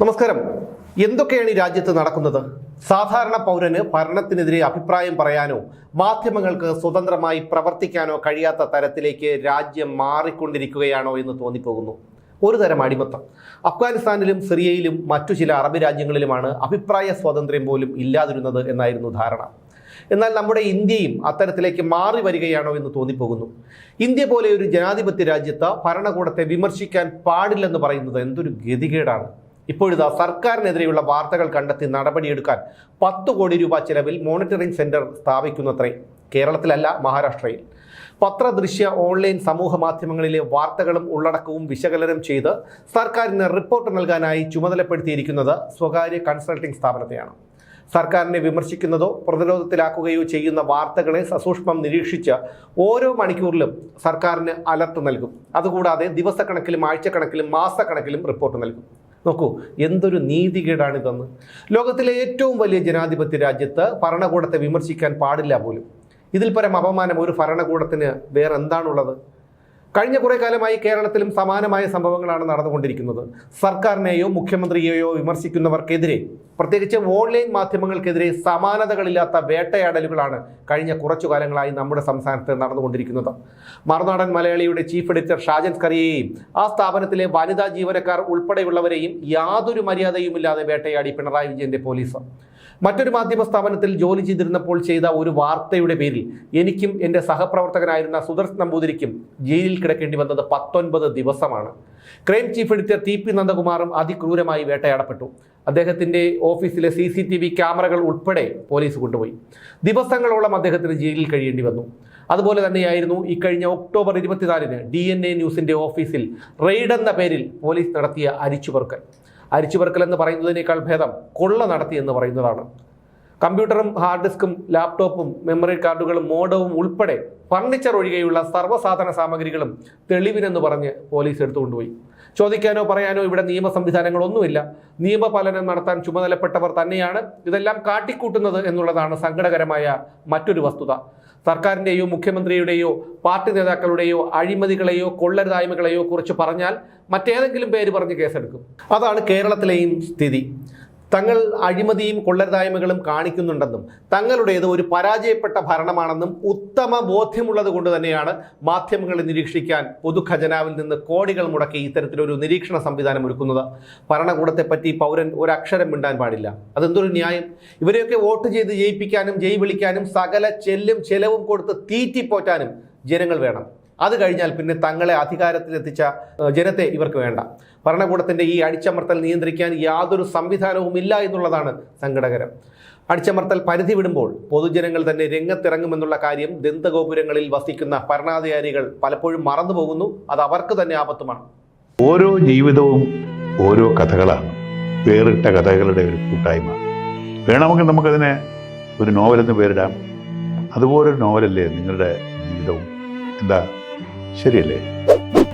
നമസ്കാരം. എന്തൊക്കെയാണ് ഈ രാജ്യത്ത് നടക്കുന്നത്? സാധാരണ പൗരന് ഭരണത്തിനെതിരെ അഭിപ്രായം പറയാനോ മാധ്യമങ്ങൾക്ക് സ്വതന്ത്രമായി പ്രവർത്തിക്കാനോ കഴിയാത്ത തരത്തിലേക്ക് രാജ്യം മാറിക്കൊണ്ടിരിക്കുകയാണോ എന്ന് തോന്നിപ്പോകുന്നു. ഒരു തരം അടിമത്തം. അഫ്ഗാനിസ്ഥാനിലും സിറിയയിലും മറ്റു ചില അറബ് രാജ്യങ്ങളിലുമാണ് അഭിപ്രായ സ്വാതന്ത്ര്യം പോലും ഇല്ലാതിരുന്നത് എന്നായിരുന്നു ധാരണ. എന്നാൽ നമ്മുടെ ഇന്ത്യയും അത്തരത്തിലേക്ക് മാറി വരികയാണോ എന്ന് തോന്നിപ്പോകുന്നു. ഇന്ത്യ പോലെ ഒരു ജനാധിപത്യ രാജ്യത്ത് ഭരണകൂടത്തെ വിമർശിക്കാൻ പാടില്ലെന്ന് പറയുന്നത് എന്തൊരു ഗതികേടാണ്. ഇപ്പോഴിതാ സർക്കാരിനെതിരെയുള്ള വാർത്തകൾ കണ്ടെത്തി നടപടിയെടുക്കാൻ പത്ത് കോടി രൂപ ചിലവിൽ മോണിറ്ററിംഗ് സെന്റർ സ്ഥാപിക്കുന്നത്രേ കേരളത്തിലല്ല മഹാരാഷ്ട്രയിൽ. പത്രദൃശ്യ ഓൺലൈൻ സമൂഹ മാധ്യമങ്ങളിലെ വാർത്തകളും ഉള്ളടക്കവും വിശകലനം ചെയ്ത് സർക്കാരിന് റിപ്പോർട്ട് നൽകാനായി ചുമതലപ്പെടുത്തിയിരിക്കുന്നത് സ്വകാര്യ കൺസൾട്ടിംഗ് സ്ഥാപനത്തെയാണ്. സർക്കാരിനെ വിമർശിക്കുന്നതോ പ്രതിരോധത്തിലാക്കുകയോ ചെയ്യുന്ന വാർത്തകളെ സസൂക്ഷ്മം നിരീക്ഷിച്ച് ഓരോ മണിക്കൂറിലും സർക്കാരിന് അലർട്ട് നൽകും. അതുകൂടാതെ ദിവസക്കണക്കിലും ആഴ്ചക്കണക്കിലും മാസക്കണക്കിലും റിപ്പോർട്ട് നൽകും. നോക്കൂ എന്തൊരു നീതികേടാണിതെന്ന് ലോകത്തിലെ ഏറ്റവും വലിയ ജനാധിപത്യ രാജ്യത്ത് ഭരണകൂടത്തെ വിമർശിക്കാൻ പാടില്ല പോലും. ഇതിൽ പരം അപമാനം ഒരു ഭരണകൂടത്തിന് വേറെ എന്താണുള്ളത് കഴിഞ്ഞ കുറേ കാലമായി കേരളത്തിലും സമാനമായ സംഭവങ്ങളാണ് നടന്നുകൊണ്ടിരിക്കുന്നത്. സർക്കാരിനെയോ മുഖ്യമന്ത്രിയെയോ വിമർശിക്കുന്നവർക്കെതിരെ പ്രത്യേകിച്ച് ഓൺലൈൻ മാധ്യമങ്ങൾക്കെതിരെ സമാനതകളില്ലാത്ത വേട്ടയാടലുകളാണ് കഴിഞ്ഞ കുറച്ചു കാലങ്ങളായി നമ്മുടെ സംസ്ഥാനത്ത് നടന്നുകൊണ്ടിരിക്കുന്നത്. മറുനാടൻ മലയാളിയുടെ ചീഫ് എഡിറ്റർ ഷാജൻ സ്കറിയെയും ആ സ്ഥാപനത്തിലെ വനിതാ ജീവനക്കാർ ഉൾപ്പെടെയുള്ളവരെയും യാതൊരു മര്യാദയുമില്ലാതെ വേട്ടയാടി പിണറായി വിജയന്റെ പോലീസ്. മറ്റൊരു മാധ്യമ സ്ഥാപനത്തിൽ ജോലി ചെയ്തിരുന്നപ്പോൾ ചെയ്ത ഒരു വാർത്തയുടെ പേരിൽ എനിക്കും എന്റെ സഹപ്രവർത്തകനായിരുന്ന സുദർശ് നമ്പൂതിരിക്കും ജയിലിൽ കിടക്കേണ്ടി വന്നത് പത്തൊൻപത് ദിവസമാണ്. Crime chief editor T P നന്ദകുമാറും അതിക്രൂരമായി വേട്ടയാടപ്പെട്ടു. അദ്ദേഹത്തിന്റെ ഓഫീസിലെ സി സി ടി വി ക്യാമറകൾ ഉൾപ്പെടെ പോലീസ് കൊണ്ടുപോയി. ദിവസങ്ങളോളം അദ്ദേഹത്തിന് ജയിലിൽ കഴിയേണ്ടി വന്നു. അതുപോലെ തന്നെയായിരുന്നു ഇക്കഴിഞ്ഞ ഒക്ടോബർ ഇരുപത്തിനാലിന് ഡി എൻ എ ന്യൂസിന്റെ ഓഫീസിൽ റെയ്ഡ് എന്ന പേരിൽ പോലീസ് നടത്തിയ അരിച്ചുപെറുക്കൽ. അരിച്ചുപെറുക്കൽ എന്ന് പറയുന്നതിനേക്കാൾ ഭേദം കൊള്ള നടത്തി എന്ന് പറയുന്നതാണ്. കമ്പ്യൂട്ടറും ഹാർഡ് ഡിസ്കും ലാപ്ടോപ്പും മെമ്മറി കാർഡുകളും മോഡവും ഉൾപ്പെടെ ഫർണിച്ചർ ഒഴികെയുള്ള സർവസാധന സാമഗ്രികളും തെളിവിനെന്ന് പറഞ്ഞ് പോലീസ് എടുത്തുകൊണ്ടുപോയി ചോദിക്കാനോ പറയാനോ ഇവിടെ നിയമ സംവിധാനങ്ങളൊന്നുമില്ല. നിയമപാലനം നടത്താൻ ചുമതലപ്പെട്ടവർ തന്നെയാണ്. ഇതെല്ലാം കാട്ടിക്കൂട്ടുന്നത് എന്നുള്ളതാണ് സങ്കടകരമായ മറ്റൊരു വസ്തുത. സർക്കാരിന്റെയോ മുഖ്യമന്ത്രിയുടെയോ പാർട്ടി നേതാക്കളുടെയോ അഴിമതികളെയോ കൊള്ളരുതായ്മകളെയോ കുറിച്ച് പറഞ്ഞാൽ മറ്റേതെങ്കിലും പേര് പറഞ്ഞ് കേസെടുക്കും. അതാണ് കേരളത്തിലെയും സ്ഥിതി. തങ്ങൾ അഴിമതിയും കൊള്ളരുതായ്മകളും കാണിക്കുന്നുണ്ടെന്നും തങ്ങളുടേത് ഒരു പരാജയപ്പെട്ട ഭരണമാണെന്നും ഉത്തമ ബോധ്യമുള്ളത് കൊണ്ട് തന്നെയാണ് മാധ്യമങ്ങളെ നിരീക്ഷിക്കാൻ പൊതുഖജനാവിൽ നിന്ന് കോടികൾ മുടക്കി ഇത്തരത്തിലൊരു നിരീക്ഷണ സംവിധാനം ഒരുക്കുന്നത്. ഭരണകൂടത്തെപ്പറ്റി പൗരൻ ഒരക്ഷരം മിണ്ടാൻ പാടില്ല. അതെന്തൊരു ന്യായം? ഇവരെയൊക്കെ വോട്ട് ചെയ്ത് ജയിപ്പിക്കാനും ജയി വിളിക്കാനും സകല ചെല്ലും ചെലവും കൊടുത്ത് തീറ്റിപ്പോറ്റാനും ജനങ്ങൾ വേണം. അത് കഴിഞ്ഞാൽ പിന്നെ തങ്ങളെ അധികാരത്തിലെത്തിച്ച ജനത്തെ ഇവർക്ക് വേണ്ട. ഭരണകൂടത്തിന്റെ ഈ അടിച്ചമർത്തൽ നിയന്ത്രിക്കാൻ യാതൊരു സംവിധാനവും ഇല്ല എന്നുള്ളതാണ് സങ്കടകരം. അടിച്ചമർത്തൽ പരിധി വിടുമ്പോൾ പൊതുജനങ്ങൾ തന്നെ രംഗത്തിറങ്ങുമെന്നുള്ള കാര്യം ദന്തഗോപുരങ്ങളിൽ വസിക്കുന്ന ഭരണാധികാരികൾ പലപ്പോഴും മറന്നുപോകുന്നു അത് അവർക്ക് തന്നെ ആപത്തുമാണ്. ഓരോ ജീവിതവും ഓരോ കഥകളാണ്. വേറിട്ട കഥകളുടെ ഒരു കൂട്ടായ്മ. വേണമെങ്കിൽ നമുക്കതിനെ ഒരു നോവലെന്ന് പേരിടാം. അതുപോലൊരു നോവലല്ലേ നിങ്ങളുടെ ജീവിതവും? എന്താ? ശരിയല്ലേ?